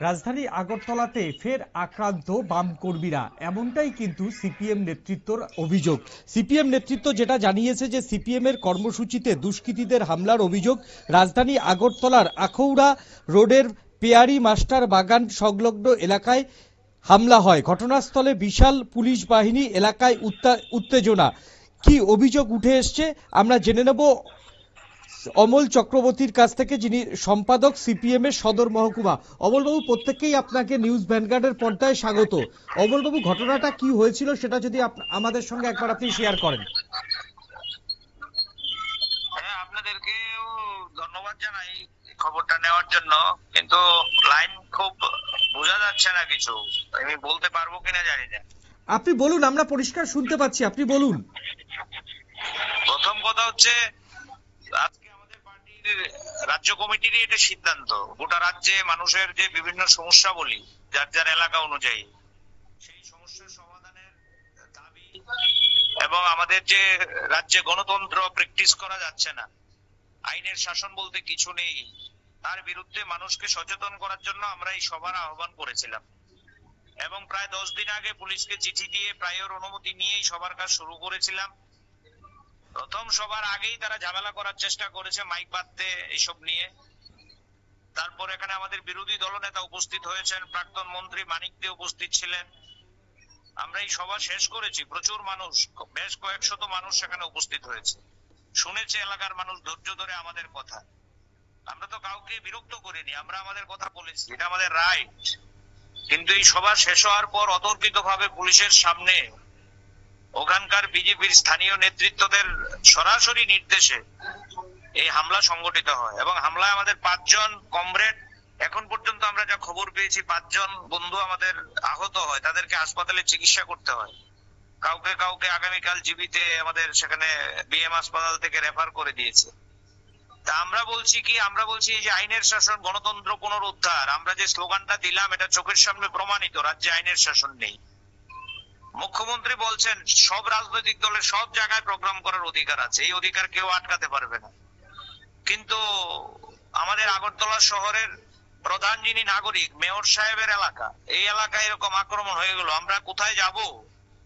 রাজধানী আগরতলাতে ফের আক্রান্ত বাম কর্মীরা। এমনটাই কিন্তু সিপিএম নেতৃত্বর অভিযোগ। সিপিএম নেতৃত্ব যেটা জানিয়েছে যে সিপিএম এর কর্মসূচিতে দুষ্কৃতীদের হামলার অভিযোগ রাজধানী আগরতলার আখৌড়া রোডের পেয়ারি মাস্টার বাগান সংলগ্ন এলাকায় হামলা হয়। ঘটনাস্থলে বিশাল পুলিশ বাহিনী এলাকায় উত্তা- উত্তেজনা। কি অভিযোগ উঠে এসছে আমরা জেনে নেব অমল চক্রবর্তীর কাছ থেকে যিনি সম্পাদক সিপিএম এর সদর মহকুমা। অমলবাবু প্রত্যেককেই আপনাকে নিউজ ভ্যানগার্ডের পর্দায় স্বাগত। অমলবাবু ঘটনাটা কি হয়েছিল সেটা যদি আমাদের সঙ্গে একবার আপনি শেয়ার করেন। হ্যাঁ আপনাদেরকেও ধন্যবাদ জানাই খবরটা নেওয়ার জন্য। কিন্তু লাইন খুব বোঝা যাচ্ছে না কিছু। আমি বলতে পারব কিনা জানি না। আপনি বলুন আমরা পরিষ্কার শুনতে পাচ্ছি। আপনি বলুন। প্রথম কথা হচ্ছে রাজ্য কমিটিরই এটা সিদ্ধান্ত। গোটা রাজ্যে মানুষের যে বিভিন্ন সমস্যা বলি যার যার এলাকা অনুযায়ী, সেই সমস্যার সমাধানের দাবি এবং আমাদের যে রাজ্যে গণতন্ত্র প্র্যাকটিস করা যাচ্ছে না, আইনের শাসন বলতে কিছু নেই, তার বিরুদ্ধে মানুষকে সচেতন করার জন্য আমরা এই সভার আহ্বান করেছিলাম। এবং প্রায় দশ দিন আগে পুলিশকে চিঠি দিয়ে প্রায়র অনুমতি নিয়েই সবার কাজ শুরু করেছিলাম। প্রথম সবার আগেই তারা ঝামেলা করার চেষ্টা করেছে মাইক বাঁধতে এইসব নিয়ে। তারপর এখানে আমাদের বিরোধী দলনেতা উপস্থিত হয়েছেন, প্রাক্তন মন্ত্রী মানিক দে উপস্থিত ছিলেন। আমরা এই সভা শেষ করেছি, প্রচুর মানুষ, বেশ কয়েকশত মানুষ সেখানে উপস্থিত হয়েছে। শুনেছে এলাকার মানুষ ধৈর্য ধরে আমাদের কথা। আমরা তো কাউকে বিরক্ত করিনি, আমরা আমাদের কথা বলেছি, এটা আমাদের রাইট কিন্তু এই সভা শেষ হওয়ার পর অতর্কিত ভাবে পুলিশের সামনে ওখানকার বিজেপির স্থানীয় নেতৃত্বদের সরাসরি নির্দেশে এই হামলা সংগঠিত হয় এবং হামলায় আমাদের পাঁচজন কমরেড, এখন পর্যন্ত আমরা যা খবর পেয়েছি, পাঁচজন বন্ধু আমাদের আহত হয়, তাদেরকে হাসপাতালে চিকিৎসা করতে হয়। কাউকে কাউকে আগামীকাল জীবিতে আমাদের সেখানে বিএম হাসপাতাল থেকে রেফার করে দিয়েছে। তা আমরা বলছি কি, আমরা বলছি যে আইনের শাসন, গণতন্ত্র পুনরুদ্ধার, আমরা যে স্লোগানটা দিলাম, এটা চোখের সামনে প্রমাণিত, রাজ্যে আইনের শাসন নেই। মুখ্যমন্ত্রী বলছেন সব রাজনৈতিক দলের সব জায়গায় প্রোগ্রাম করার অধিকার আছে এই অধিকার কেউ আটকাতে পারবে না। কিন্তু আমাদের আগরতলা শহরের প্রধান যিনি নাগরিক মেয়র সাহেবের এলাকা এই এলাকায় এরকম আক্রমণ হয়ে গেল আমরা কোথায় যাব?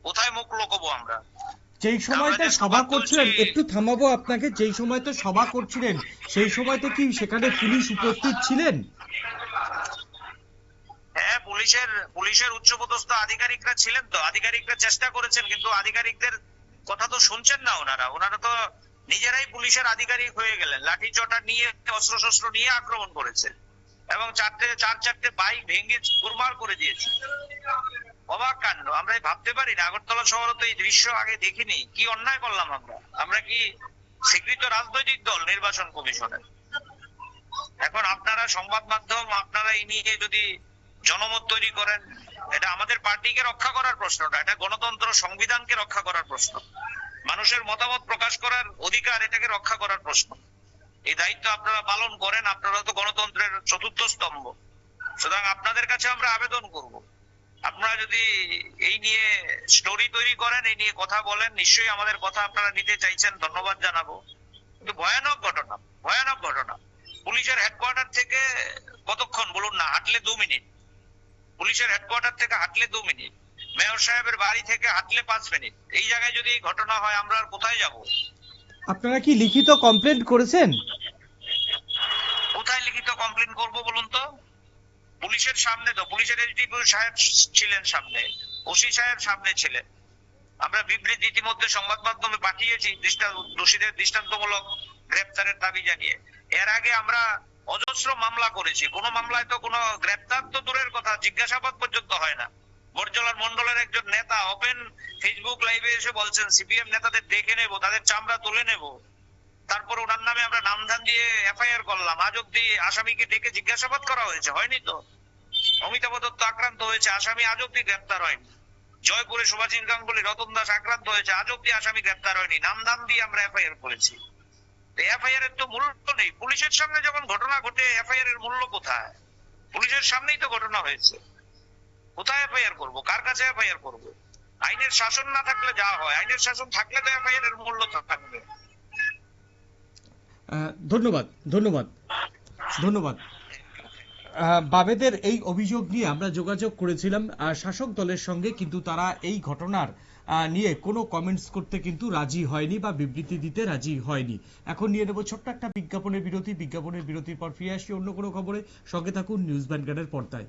কোথায় মুখ লোকবো আমরা? যেই সময়তে সভা করছিলেন একটু থামাবো আপনাকে যেই সময়তে সভা করছিলেন সেই সময়তে কি সেখানে পুলিশ উপস্থিত ছিলেন? হ্যাঁ পুলিশের পুলিশের উচ্চপদস্থ আধিকারিকরা ছিলেন তো, আধিকারিকরা চেষ্টা করেছেন, কিন্তু আধিকারিকদের কথা তো শুনছেন না ওনারা। ওনারা তো নিজেরাই পুলিশের আধিকারিক হয়ে গেলেন লাঠি চটা নিয়ে অস্ত্র নিয়ে আক্রমণ করেছে। এবং চারটে, চার চারটে বাইক ভেঙে চুরমার করে দিয়েছে। অবাক কাণ্ড, আমরা ভাবতে পারি না, আগরতলা শহরে তো এই দৃশ্য আগে দেখিনি। কি অন্যায় করলাম আমরা? আমরা কি স্বীকৃত রাজনৈতিক দল নির্বাচন কমিশনের? এখন আপনারা সংবাদ মাধ্যম, আপনারা এই নিয়ে যদি জনমত তৈরি করেন, এটা আমাদের পার্টিকে রক্ষা করার প্রশ্নটা, এটা গণতন্ত্র সংবিধানকে রক্ষা করার প্রশ্ন। মানুষের মতামত প্রকাশ করার অধিকার এটাকে রক্ষা করার প্রশ্ন। এই দায়িত্ব আপনারা পালন করেন, আপনারা তো গণতন্ত্রের চতুর্থ স্তম্ভ। সুতরাং আপনাদের কাছে আমরা আবেদন করব। আপনারা যদি এই নিয়ে স্টোরি তৈরি করেন, এই নিয়ে কথা বলেন, নিশ্চয়ই আমাদের কথা আপনারা নিতে চাইছেন, ধন্যবাদ জানাব। কিন্তু ভয়ানক ঘটনা ভয়ানক ঘটনা। পুলিশের হেডকোয়ার্টার থেকে কতক্ষণ, বলুন না, হাঁটলে দু মিনিট। পুলিশের হেডকোয়ার্টার থেকে হাঁটলে দু মিনিট মেয়র সাহেবের বাড়ি থেকে হাঁটলে পাঁচ মিনিট এই জায়গায় যদি ঘটনা হয় আমরা আর কোথায় যাব? আপনারা কি লিখিত কমপ্লেন করেছেন? কোথায় লিখিত কমপ্লেন করব বলুন তো? পুলিশের সামনে তো পুলিশের এসডিপিও সাহেব ছিলেন সামনে ওসি সাহেব সামনে ছিলেন। আমরা বিবৃতি ইতিমধ্যে সংবাদ মাধ্যমে পাঠিয়েছি দোষীদের দৃষ্টান্তমূলক গ্রেপ্তারের দাবি জানিয়ে। এর আগে আমরা অজস্র মামলা করেছি। কোন মামলায় তো কোনো গ্রেপ্তার তো দূরের কথা, জিজ্ঞাসাবাদ পর্যন্ত হয় না। বর্জলার মন্ডলের একজন নেতা ওপেন ফেসবুক লাইভে এসে বলছেন, সিপিএম নেতাদের দেখে নেব, তাদের চামড়া তুলে নেব। তারপর ওনার নামে আমরা নামধান দিয়ে এফআইআর করলাম। আজ অব্দি আসামিকে ডেকে জিজ্ঞাসাবাদ করা হয়েছে, হয়নি তো? অমিতাভ দত্ত আক্রান্ত হয়েছে, আসামি আজ অব্দি গ্রেপ্তার হয়নি। জয়পুরে সুভাষিস গাঙ্গুলি, রতন দাস আক্রান্ত হয়েছে, আজ অব্দি আসামি গ্রেপ্তার হয়নি। নামধাম দিয়ে আমরা এফআইআর করেছি। এফআইআর এর তো মূল্য নেই। পুলিশের সামনে যখন ঘটনা ঘটে এফআইআর এর মূল্য কোথায়? পুলিশের সামনেই তো ঘটনা হয়েছে। কোথায় এফআইআর করব? কার কাছে এফআইআর করব? আইনের শাসন না থাকলে যা হয়, আইনের শাসন থাকলে তো এফআইআর এর মূল্য থাকবে। ধন্যবাদ ধন্যবাদ ধন্যবাদ। আহ, বামেদের এই অভিযোগ নিয়ে আমরা যোগাযোগ করেছিলাম শাসক দলের সঙ্গে কিন্তু তারা এই ঘটনার নিয়ে কোনো কমেন্টস করতে কিন্তু রাজি হয়নি বা বিবৃতি দিতে রাজি হয়নি। এখন নিয়ে নেব ছোট্ট একটা বিজ্ঞাপনের বিরতি। বিজ্ঞাপনের বিরতির পর ফিরে আসি অন্য কোনো খবরে। সঙ্গে থাকুন নিউজ ভ্যানগার্ডের পর্দায়।